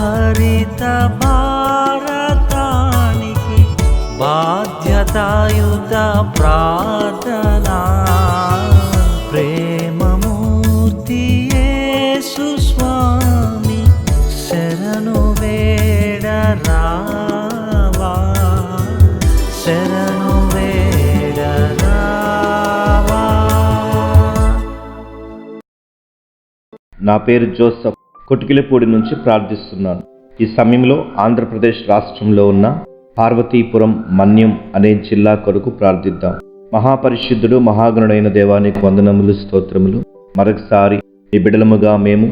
హరిత భారతానికి బాధ్యతాయుత ప్రార్థనా. ప్రేమమూర్తి స్వామి శరణు వేడరా నా పేరు జోసఫ్. కొటికిలపూడి నుంచి ప్రార్థిస్తున్నాను. ఈ సమయంలో ఆంధ్రప్రదేశ్ రాష్ట్రంలో ఉన్న పార్వతీపురం మన్యం అనే జిల్లా కొరకు ప్రార్థిద్దాం. మహాపరిశుద్ధుడు మహాగణుడైన దేవానికి వందనములు స్తోత్రములు. మరొకసారి నీ బిడలముగా మేము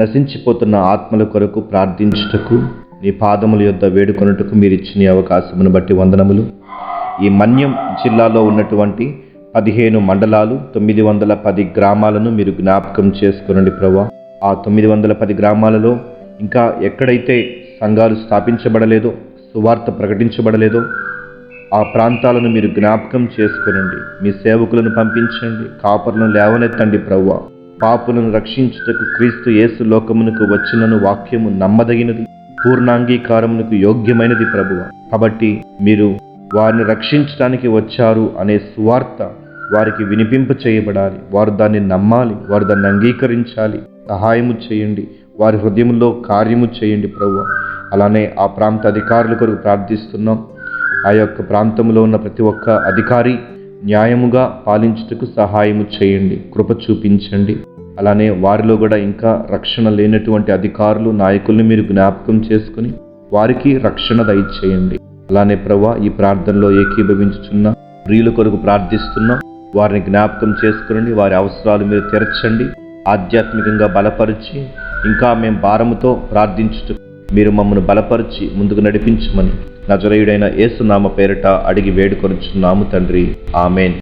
నశించిపోతున్న ఆత్మల కొరకు ప్రార్థించుటకు నీ పాదముల యొద్ద వేడుకొనుటకు మీరు ఇచ్చిన అవకాశమును బట్టి వందనములు. ఈ మన్యం జిల్లాలో ఉన్నటువంటి పదిహేను మండలాలు తొమ్మిది వందల పది గ్రామాలను మీరు జ్ఞాపకం చేసుకునండి ప్రభా. ఆ తొమ్మిది వందల పది గ్రామాలలో ఇంకా ఎక్కడైతే సంఘాలు స్థాపించబడలేదో సువార్త ప్రకటించబడలేదో ఆ ప్రాంతాలను మీరు జ్ఞాపకం చేసుకునండి. మీ సేవకులను పంపించండి. కాపర్లను లేవనెత్తండి ప్రవ్వ. పాపులను రక్షించుటకు క్రీస్తు యేసు లోకమునకు వచ్చినను వాక్యము నమ్మదగినది పూర్ణాంగీకారమునకు యోగ్యమైనది ప్రభువ. కాబట్టి మీరు వారిని రక్షించడానికి వచ్చారు అనే సువార్త వారికి వినిపింప చేయబడాలి. వారు దాన్ని నమ్మాలి. వారు దాన్ని అంగీకరించాలి. సహాయము చేయండి. వారి హృదయంలో కార్యము చేయండి ప్రభు. అలానే ఆ ప్రాంత అధికారుల కొరకు ప్రార్థిస్తున్నాం. ఆ యొక్క ప్రాంతంలో ఉన్న ప్రతి ఒక్క అధికారి న్యాయముగా పాలించుటకు సహాయము చేయండి. కృప చూపించండి. అలానే వారిలో కూడా ఇంకా రక్షణ లేనటువంటి అధికారులు నాయకుల్ని మీరు జ్ఞాపకం చేసుకుని వారికి రక్షణ దయచేయండి. అలానే ప్రభా ఈ ప్రార్థనలో ఏకీభవించుచున్న ప్రియుల కొరకు ప్రార్థిస్తున్నాం. వారిని జ్ఞాపకం చేసుకుని వారి అవసరాలు మీరు తీర్చండి. ఆధ్యాత్మికంగా బలపరిచి ఇంకా మేము భారముతో ప్రార్థించుట మీరు మమ్మల్ని బలపరిచి ముందుకు నడిపించమని నజరయుడైన యేసునామ పేరిట అడిగి వేడుకొనుచున్నాము తండ్రి. ఆమెన్.